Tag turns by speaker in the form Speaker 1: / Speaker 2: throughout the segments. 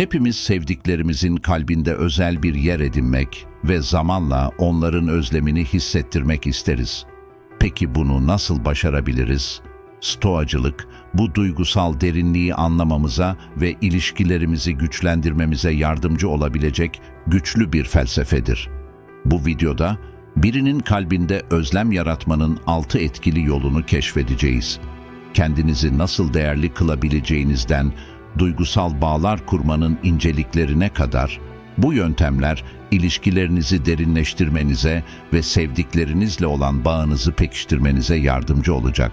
Speaker 1: Hepimiz sevdiklerimizin kalbinde özel bir yer edinmek ve zamanla onların özlemini hissettirmek isteriz. Peki bunu nasıl başarabiliriz? Stoacılık, bu duygusal derinliği anlamamıza ve ilişkilerimizi güçlendirmemize yardımcı olabilecek güçlü bir felsefedir. Bu videoda birinin kalbinde özlem yaratmanın altı etkili yolunu keşfedeceğiz. Kendinizi nasıl değerli kılabileceğinizden duygusal bağlar kurmanın inceliklerine kadar bu yöntemler ilişkilerinizi derinleştirmenize ve sevdiklerinizle olan bağınızı pekiştirmenize yardımcı olacak.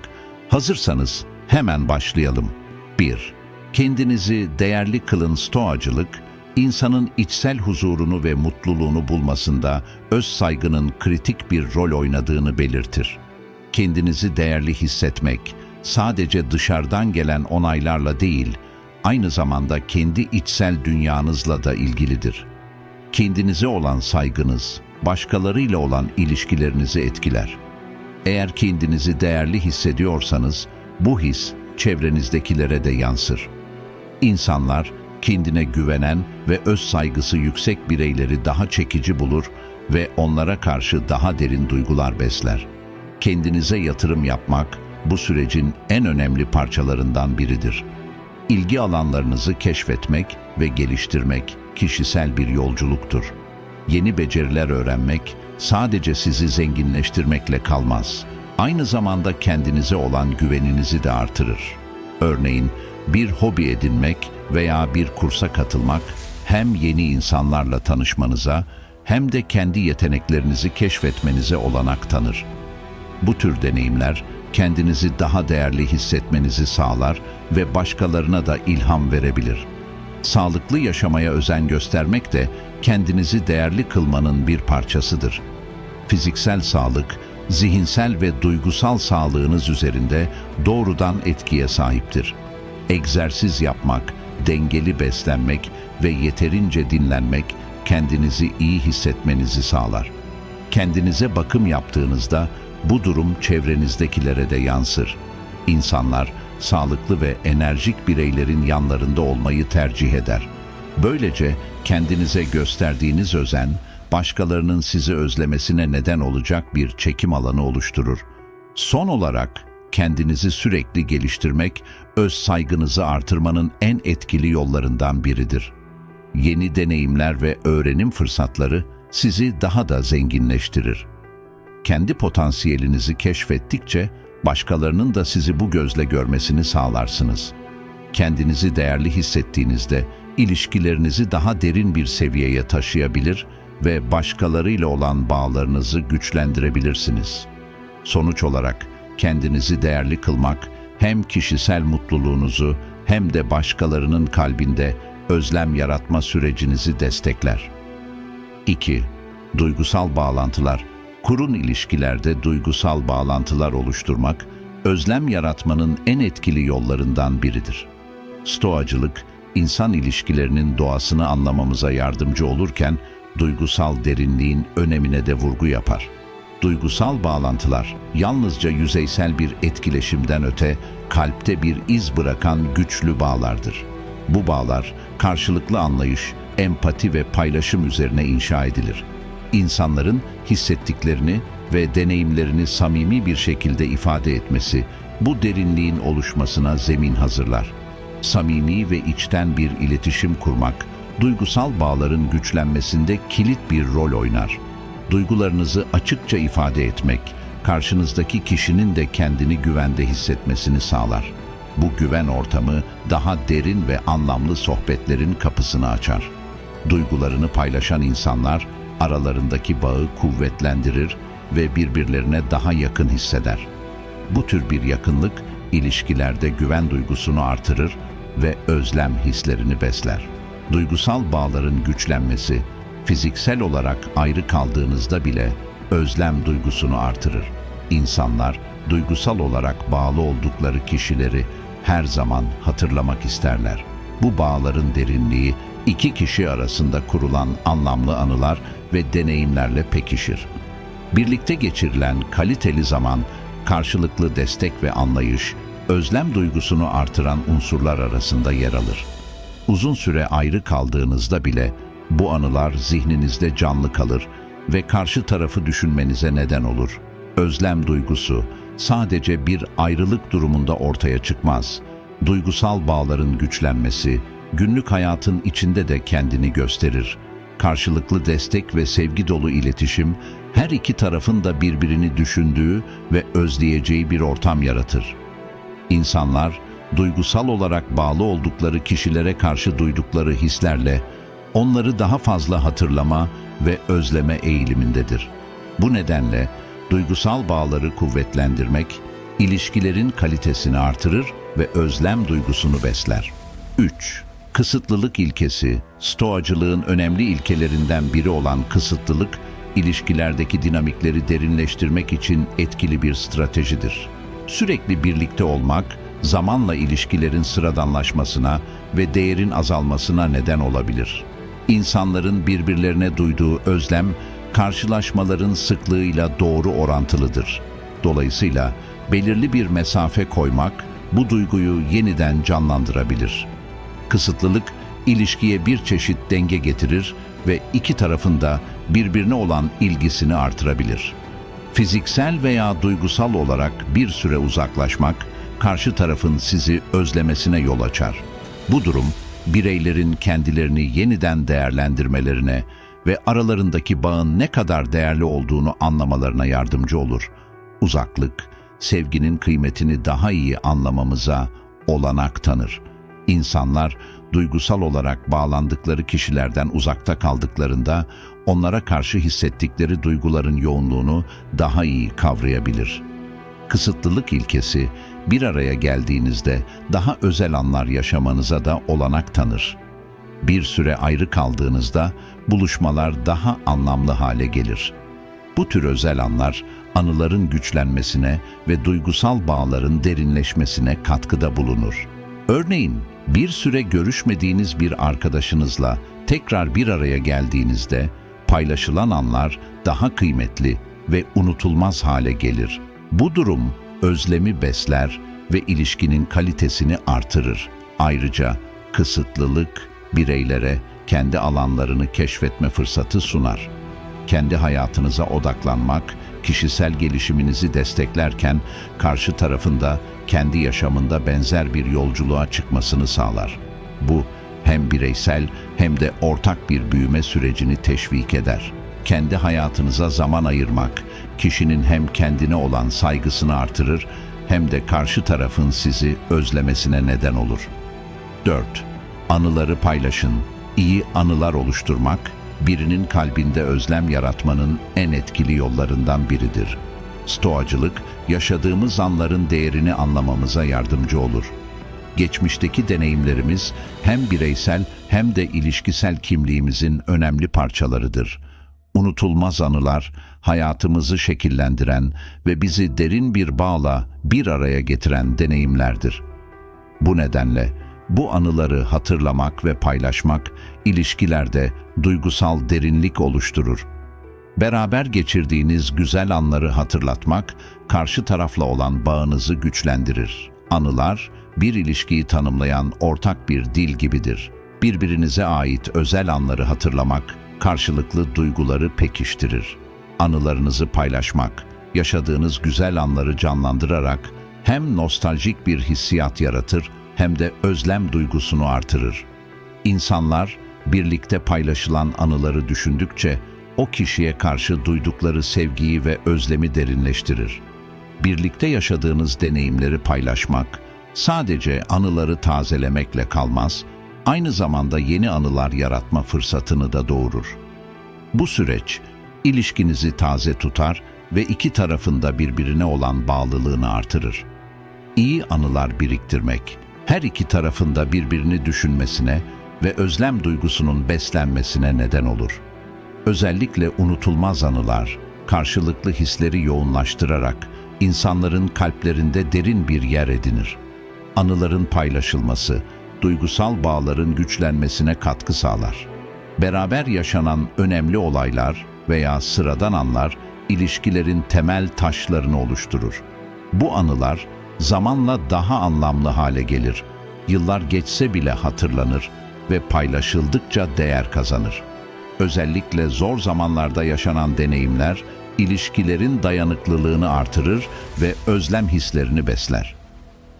Speaker 1: Hazırsanız hemen başlayalım. 1. Kendinizi değerli kılın stoacılık, insanın içsel huzurunu ve mutluluğunu bulmasında öz saygının kritik bir rol oynadığını belirtir. Kendinizi değerli hissetmek, sadece dışarıdan gelen onaylarla değil, aynı zamanda kendi içsel dünyanızla da ilgilidir. Kendinize olan saygınız, başkalarıyla olan ilişkilerinizi etkiler. Eğer kendinizi değerli hissediyorsanız, bu his çevrenizdekilere de yansır. İnsanlar kendine güvenen ve öz saygısı yüksek bireyleri daha çekici bulur ve onlara karşı daha derin duygular besler. Kendinize yatırım yapmak bu sürecin en önemli parçalarından biridir. İlgi alanlarınızı keşfetmek ve geliştirmek kişisel bir yolculuktur. Yeni beceriler öğrenmek sadece sizi zenginleştirmekle kalmaz. Aynı zamanda kendinize olan güveninizi de artırır. Örneğin bir hobi edinmek veya bir kursa katılmak hem yeni insanlarla tanışmanıza hem de kendi yeteneklerinizi keşfetmenize olanak tanır. Bu tür deneyimler kendinizi daha değerli hissetmenizi sağlar ve başkalarına da ilham verebilir. Sağlıklı yaşamaya özen göstermek de kendinizi değerli kılmanın bir parçasıdır. Fiziksel sağlık, zihinsel ve duygusal sağlığınız üzerinde doğrudan etkiye sahiptir. Egzersiz yapmak, dengeli beslenmek ve yeterince dinlenmek kendinizi iyi hissetmenizi sağlar. Kendinize bakım yaptığınızda bu durum çevrenizdekilere de yansır. İnsanlar sağlıklı ve enerjik bireylerin yanlarında olmayı tercih eder. Böylece kendinize gösterdiğiniz özen, başkalarının sizi özlemesine neden olacak bir çekim alanı oluşturur. Son olarak kendinizi sürekli geliştirmek, öz saygınızı artırmanın en etkili yollarından biridir. Yeni deneyimler ve öğrenim fırsatları sizi daha da zenginleştirir kendi potansiyelinizi keşfettikçe başkalarının da sizi bu gözle görmesini sağlarsınız. Kendinizi değerli hissettiğinizde ilişkilerinizi daha derin bir seviyeye taşıyabilir ve başkalarıyla olan bağlarınızı güçlendirebilirsiniz. Sonuç olarak kendinizi değerli kılmak hem kişisel mutluluğunuzu hem de başkalarının kalbinde özlem yaratma sürecinizi destekler. 2. Duygusal bağlantılar kurun ilişkilerde duygusal bağlantılar oluşturmak, özlem yaratmanın en etkili yollarından biridir. Stoacılık, insan ilişkilerinin doğasını anlamamıza yardımcı olurken, duygusal derinliğin önemine de vurgu yapar. Duygusal bağlantılar, yalnızca yüzeysel bir etkileşimden öte, kalpte bir iz bırakan güçlü bağlardır. Bu bağlar, karşılıklı anlayış, empati ve paylaşım üzerine inşa edilir insanların hissettiklerini ve deneyimlerini samimi bir şekilde ifade etmesi bu derinliğin oluşmasına zemin hazırlar. Samimi ve içten bir iletişim kurmak, duygusal bağların güçlenmesinde kilit bir rol oynar. Duygularınızı açıkça ifade etmek, karşınızdaki kişinin de kendini güvende hissetmesini sağlar. Bu güven ortamı daha derin ve anlamlı sohbetlerin kapısını açar. Duygularını paylaşan insanlar aralarındaki bağı kuvvetlendirir ve birbirlerine daha yakın hisseder. Bu tür bir yakınlık ilişkilerde güven duygusunu artırır ve özlem hislerini besler. Duygusal bağların güçlenmesi, fiziksel olarak ayrı kaldığınızda bile özlem duygusunu artırır. İnsanlar duygusal olarak bağlı oldukları kişileri her zaman hatırlamak isterler. Bu bağların derinliği iki kişi arasında kurulan anlamlı anılar ve deneyimlerle pekişir. Birlikte geçirilen kaliteli zaman, karşılıklı destek ve anlayış, özlem duygusunu artıran unsurlar arasında yer alır. Uzun süre ayrı kaldığınızda bile bu anılar zihninizde canlı kalır ve karşı tarafı düşünmenize neden olur. Özlem duygusu sadece bir ayrılık durumunda ortaya çıkmaz. Duygusal bağların güçlenmesi günlük hayatın içinde de kendini gösterir. Karşılıklı destek ve sevgi dolu iletişim her iki tarafın da birbirini düşündüğü ve özleyeceği bir ortam yaratır. İnsanlar duygusal olarak bağlı oldukları kişilere karşı duydukları hislerle onları daha fazla hatırlama ve özleme eğilimindedir. Bu nedenle duygusal bağları kuvvetlendirmek ilişkilerin kalitesini artırır ve özlem duygusunu besler. 3. Kısıtlılık ilkesi, stoacılığın önemli ilkelerinden biri olan kısıtlılık, ilişkilerdeki dinamikleri derinleştirmek için etkili bir stratejidir. Sürekli birlikte olmak, zamanla ilişkilerin sıradanlaşmasına ve değerin azalmasına neden olabilir. İnsanların birbirlerine duyduğu özlem, karşılaşmaların sıklığıyla doğru orantılıdır. Dolayısıyla belirli bir mesafe koymak bu duyguyu yeniden canlandırabilir. Kısıtlılık ilişkiye bir çeşit denge getirir ve iki tarafın da birbirine olan ilgisini artırabilir. Fiziksel veya duygusal olarak bir süre uzaklaşmak, karşı tarafın sizi özlemesine yol açar. Bu durum, bireylerin kendilerini yeniden değerlendirmelerine ve aralarındaki bağın ne kadar değerli olduğunu anlamalarına yardımcı olur. Uzaklık, sevginin kıymetini daha iyi anlamamıza olanak tanır. İnsanlar duygusal olarak bağlandıkları kişilerden uzakta kaldıklarında onlara karşı hissettikleri duyguların yoğunluğunu daha iyi kavrayabilir. Kısıtlılık ilkesi bir araya geldiğinizde daha özel anlar yaşamanıza da olanak tanır. Bir süre ayrı kaldığınızda buluşmalar daha anlamlı hale gelir. Bu tür özel anlar anıların güçlenmesine ve duygusal bağların derinleşmesine katkıda bulunur. Örneğin bir süre görüşmediğiniz bir arkadaşınızla tekrar bir araya geldiğinizde paylaşılan anlar daha kıymetli ve unutulmaz hale gelir. Bu durum özlemi besler ve ilişkinin kalitesini artırır. Ayrıca kısıtlılık bireylere kendi alanlarını keşfetme fırsatı sunar. Kendi hayatınıza odaklanmak, kişisel gelişiminizi desteklerken karşı tarafında kendi yaşamında benzer bir yolculuğa çıkmasını sağlar. Bu hem bireysel hem de ortak bir büyüme sürecini teşvik eder. Kendi hayatınıza zaman ayırmak, kişinin hem kendine olan saygısını artırır hem de karşı tarafın sizi özlemesine neden olur. 4. Anıları paylaşın. İyi anılar oluşturmak, birinin kalbinde özlem yaratmanın en etkili yollarından biridir. Stoacılık, yaşadığımız anların değerini anlamamıza yardımcı olur. Geçmişteki deneyimlerimiz hem bireysel hem de ilişkisel kimliğimizin önemli parçalarıdır. Unutulmaz anılar, hayatımızı şekillendiren ve bizi derin bir bağla bir araya getiren deneyimlerdir. Bu nedenle bu anıları hatırlamak ve paylaşmak ilişkilerde duygusal derinlik oluşturur. Beraber geçirdiğiniz güzel anları hatırlatmak karşı tarafla olan bağınızı güçlendirir. Anılar bir ilişkiyi tanımlayan ortak bir dil gibidir. Birbirinize ait özel anları hatırlamak karşılıklı duyguları pekiştirir. Anılarınızı paylaşmak, yaşadığınız güzel anları canlandırarak hem nostaljik bir hissiyat yaratır hem de özlem duygusunu artırır. İnsanlar birlikte paylaşılan anıları düşündükçe o kişiye karşı duydukları sevgiyi ve özlemi derinleştirir. Birlikte yaşadığınız deneyimleri paylaşmak sadece anıları tazelemekle kalmaz, aynı zamanda yeni anılar yaratma fırsatını da doğurur. Bu süreç ilişkinizi taze tutar ve iki tarafında birbirine olan bağlılığını artırır. İyi anılar biriktirmek, her iki tarafında birbirini düşünmesine ve özlem duygusunun beslenmesine neden olur. Özellikle unutulmaz anılar, karşılıklı hisleri yoğunlaştırarak insanların kalplerinde derin bir yer edinir. Anıların paylaşılması, duygusal bağların güçlenmesine katkı sağlar. Beraber yaşanan önemli olaylar veya sıradan anlar ilişkilerin temel taşlarını oluşturur. Bu anılar zamanla daha anlamlı hale gelir. Yıllar geçse bile hatırlanır ve paylaşıldıkça değer kazanır. Özellikle zor zamanlarda yaşanan deneyimler, ilişkilerin dayanıklılığını artırır ve özlem hislerini besler.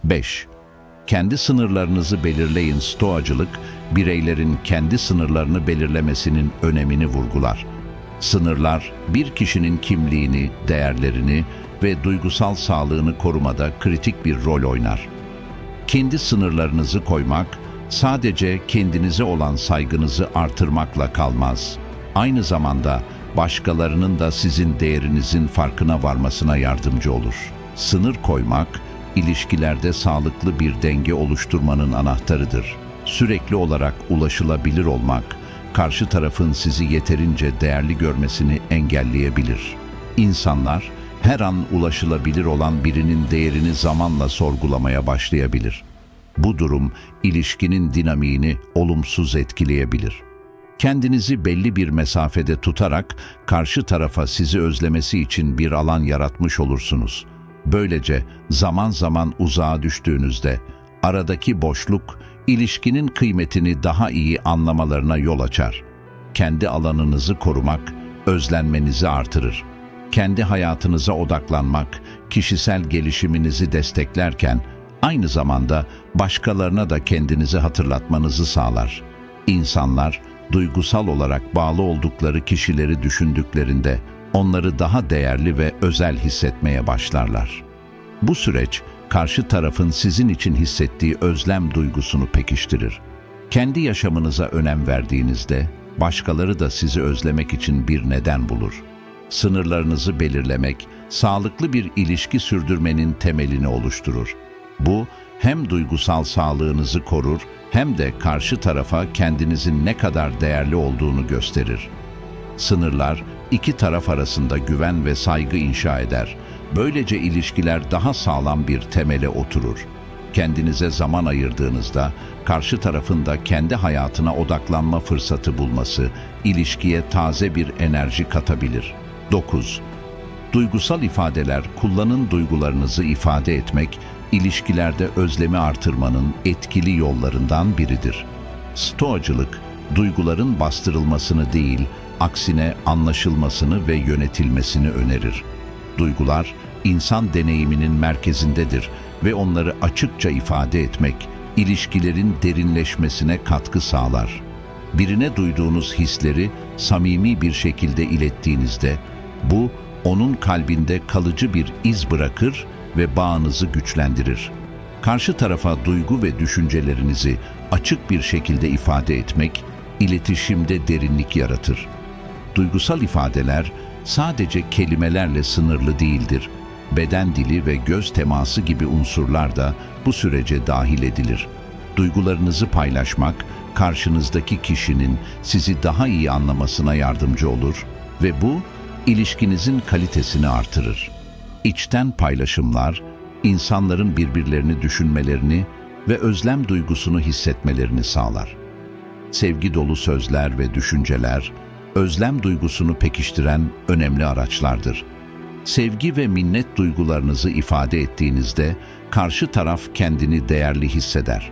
Speaker 1: 5. Kendi sınırlarınızı belirleyin stoacılık, bireylerin kendi sınırlarını belirlemesinin önemini vurgular. Sınırlar, bir kişinin kimliğini, değerlerini ve duygusal sağlığını korumada kritik bir rol oynar. Kendi sınırlarınızı koymak, sadece kendinize olan saygınızı artırmakla kalmaz. Aynı zamanda başkalarının da sizin değerinizin farkına varmasına yardımcı olur. Sınır koymak, ilişkilerde sağlıklı bir denge oluşturmanın anahtarıdır. Sürekli olarak ulaşılabilir olmak, karşı tarafın sizi yeterince değerli görmesini engelleyebilir. İnsanlar, her an ulaşılabilir olan birinin değerini zamanla sorgulamaya başlayabilir. Bu durum ilişkinin dinamiğini olumsuz etkileyebilir. Kendinizi belli bir mesafede tutarak karşı tarafa sizi özlemesi için bir alan yaratmış olursunuz. Böylece zaman zaman uzağa düştüğünüzde aradaki boşluk ilişkinin kıymetini daha iyi anlamalarına yol açar. Kendi alanınızı korumak özlenmenizi artırır. Kendi hayatınıza odaklanmak kişisel gelişiminizi desteklerken aynı zamanda başkalarına da kendinizi hatırlatmanızı sağlar. İnsanlar duygusal olarak bağlı oldukları kişileri düşündüklerinde onları daha değerli ve özel hissetmeye başlarlar. Bu süreç karşı tarafın sizin için hissettiği özlem duygusunu pekiştirir. Kendi yaşamınıza önem verdiğinizde başkaları da sizi özlemek için bir neden bulur. Sınırlarınızı belirlemek, sağlıklı bir ilişki sürdürmenin temelini oluşturur. Bu, hem duygusal sağlığınızı korur hem de karşı tarafa kendinizin ne kadar değerli olduğunu gösterir. Sınırlar, iki taraf arasında güven ve saygı inşa eder. Böylece ilişkiler daha sağlam bir temele oturur. Kendinize zaman ayırdığınızda karşı tarafın da kendi hayatına odaklanma fırsatı bulması ilişkiye taze bir enerji katabilir. 9. Duygusal ifadeler, kullanın duygularınızı ifade etmek, ilişkilerde özlemi artırmanın etkili yollarından biridir. Stoacılık, duyguların bastırılmasını değil, aksine anlaşılmasını ve yönetilmesini önerir. Duygular, insan deneyiminin merkezindedir ve onları açıkça ifade etmek, ilişkilerin derinleşmesine katkı sağlar. Birine duyduğunuz hisleri samimi bir şekilde ilettiğinizde, bu onun kalbinde kalıcı bir iz bırakır ve bağınızı güçlendirir. Karşı tarafa duygu ve düşüncelerinizi açık bir şekilde ifade etmek, iletişimde derinlik yaratır. Duygusal ifadeler sadece kelimelerle sınırlı değildir. Beden dili ve göz teması gibi unsurlar da bu sürece dahil edilir. Duygularınızı paylaşmak, karşınızdaki kişinin sizi daha iyi anlamasına yardımcı olur ve bu, ilişkinizin kalitesini artırır. İçten paylaşımlar, insanların birbirlerini düşünmelerini ve özlem duygusunu hissetmelerini sağlar. Sevgi dolu sözler ve düşünceler, özlem duygusunu pekiştiren önemli araçlardır. Sevgi ve minnet duygularınızı ifade ettiğinizde karşı taraf kendini değerli hisseder.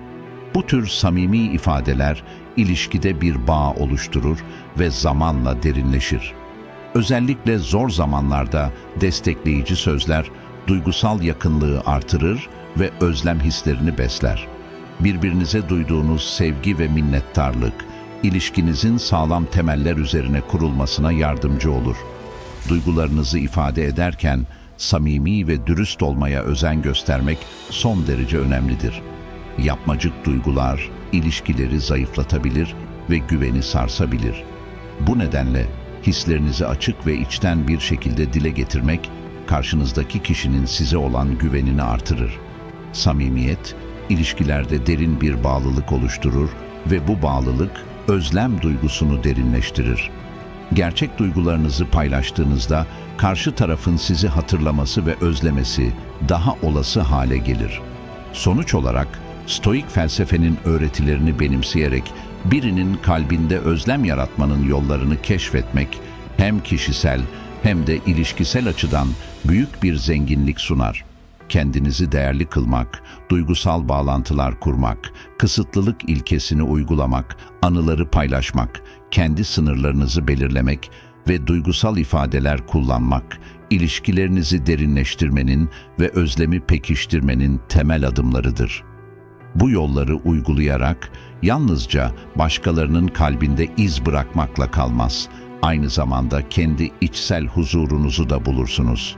Speaker 1: Bu tür samimi ifadeler ilişkide bir bağ oluşturur ve zamanla derinleşir. Özellikle zor zamanlarda destekleyici sözler duygusal yakınlığı artırır ve özlem hislerini besler. Birbirinize duyduğunuz sevgi ve minnettarlık, ilişkinizin sağlam temeller üzerine kurulmasına yardımcı olur. Duygularınızı ifade ederken samimi ve dürüst olmaya özen göstermek son derece önemlidir. Yapmacık duygular ilişkileri zayıflatabilir ve güveni sarsabilir. Bu nedenle hislerinizi açık ve içten bir şekilde dile getirmek karşınızdaki kişinin size olan güvenini artırır. Samimiyet, ilişkilerde derin bir bağlılık oluşturur ve bu bağlılık özlem duygusunu derinleştirir. Gerçek duygularınızı paylaştığınızda karşı tarafın sizi hatırlaması ve özlemesi daha olası hale gelir. Sonuç olarak Stoik felsefenin öğretilerini benimseyerek birinin kalbinde özlem yaratmanın yollarını keşfetmek hem kişisel hem de ilişkisel açıdan büyük bir zenginlik sunar. kendinizi değerli kılmak, duygusal bağlantılar kurmak, kısıtlılık ilkesini uygulamak, anıları paylaşmak, kendi sınırlarınızı belirlemek ve duygusal ifadeler kullanmak, ilişkilerinizi derinleştirmenin ve özlemi pekiştirmenin temel adımlarıdır. Bu yolları uygulayarak yalnızca başkalarının kalbinde iz bırakmakla kalmaz, aynı zamanda kendi içsel huzurunuzu da bulursunuz.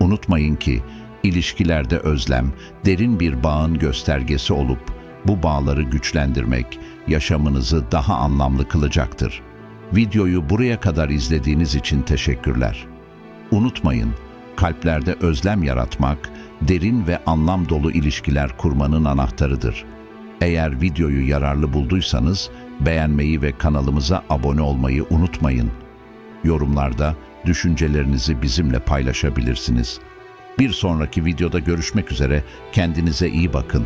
Speaker 1: Unutmayın ki ilişkilerde özlem derin bir bağın göstergesi olup bu bağları güçlendirmek yaşamınızı daha anlamlı kılacaktır. Videoyu buraya kadar izlediğiniz için teşekkürler. Unutmayın, kalplerde özlem yaratmak, derin ve anlam dolu ilişkiler kurmanın anahtarıdır. Eğer videoyu yararlı bulduysanız beğenmeyi ve kanalımıza abone olmayı unutmayın. Yorumlarda düşüncelerinizi bizimle paylaşabilirsiniz. Bir sonraki videoda görüşmek üzere, kendinize iyi bakın.